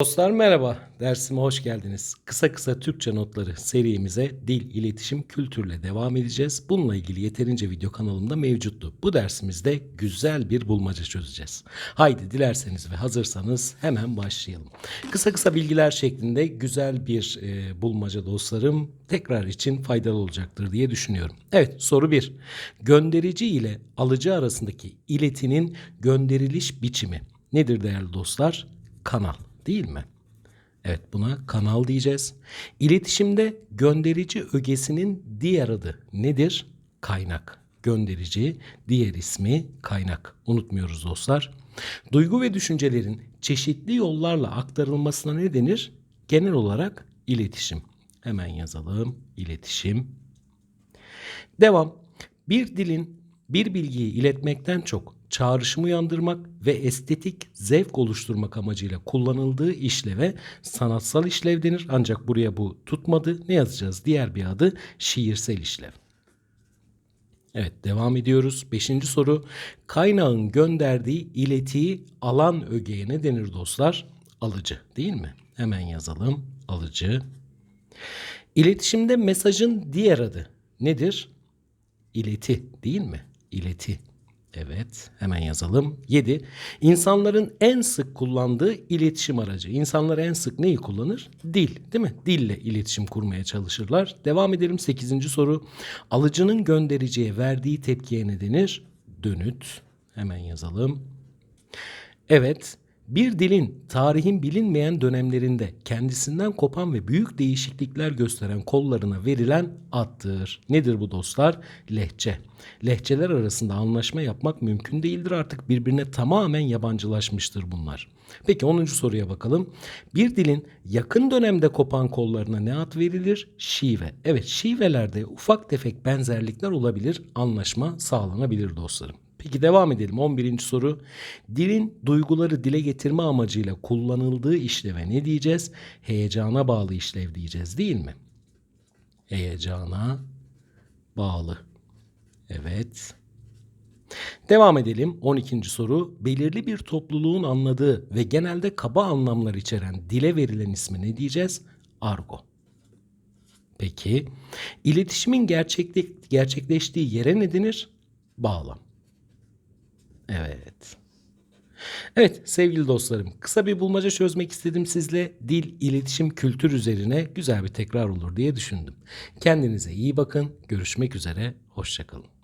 Dostlar merhaba, dersime hoş geldiniz. Kısa kısa Türkçe notları serimize dil, iletişim, kültürle devam edeceğiz. Bununla ilgili yeterince video kanalımda mevcuttu. Bu dersimizde güzel bir bulmaca çözeceğiz. Haydi dilerseniz ve hazırsanız hemen başlayalım. Kısa kısa bilgiler şeklinde güzel bir e, bulmaca dostlarım tekrar için faydalı olacaktır diye düşünüyorum. Evet soru 1. Gönderici ile alıcı arasındaki iletinin gönderiliş biçimi nedir değerli dostlar? Kanal değil mi? Evet buna kanal diyeceğiz. İletişimde gönderici ögesinin diğer adı nedir? Kaynak. Gönderici, diğer ismi kaynak. Unutmuyoruz dostlar. Duygu ve düşüncelerin çeşitli yollarla aktarılmasına ne denir? Genel olarak iletişim. Hemen yazalım. İletişim. Devam. Bir dilin bir bilgiyi iletmekten çok çağrışım uyandırmak ve estetik zevk oluşturmak amacıyla kullanıldığı işleve sanatsal işlev denir. Ancak buraya bu tutmadı. Ne yazacağız? Diğer bir adı şiirsel işlev. Evet devam ediyoruz. Beşinci soru. Kaynağın gönderdiği iletiyi alan ögeye ne denir dostlar? Alıcı değil mi? Hemen yazalım. Alıcı. İletişimde mesajın diğer adı nedir? İleti değil mi? İleti. Evet, hemen yazalım. 7. İnsanların en sık kullandığı iletişim aracı. İnsanlar en sık neyi kullanır? Dil, değil mi? Dille iletişim kurmaya çalışırlar. Devam edelim 8. soru. Alıcının göndericiye verdiği tepkiye ne denir? Dönüt. Hemen yazalım. Evet, bir dilin tarihin bilinmeyen dönemlerinde kendisinden kopan ve büyük değişiklikler gösteren kollarına verilen addır. Nedir bu dostlar? Lehçe. Lehçeler arasında anlaşma yapmak mümkün değildir artık birbirine tamamen yabancılaşmıştır bunlar. Peki 10. soruya bakalım. Bir dilin yakın dönemde kopan kollarına ne ad verilir? Şive. Evet şivelerde ufak tefek benzerlikler olabilir, anlaşma sağlanabilir dostlarım. Peki devam edelim. 11. soru. Dilin duyguları dile getirme amacıyla kullanıldığı işleve ne diyeceğiz? Heyecana bağlı işlev diyeceğiz değil mi? Heyecana bağlı. Evet. Devam edelim. 12. soru. Belirli bir topluluğun anladığı ve genelde kaba anlamlar içeren dile verilen ismi ne diyeceğiz? Argo. Peki. İletişimin gerçekle, gerçekleştiği yere ne denir? Bağlam. Evet. Evet sevgili dostlarım kısa bir bulmaca çözmek istedim sizle. Dil, iletişim, kültür üzerine güzel bir tekrar olur diye düşündüm. Kendinize iyi bakın. Görüşmek üzere. Hoşçakalın.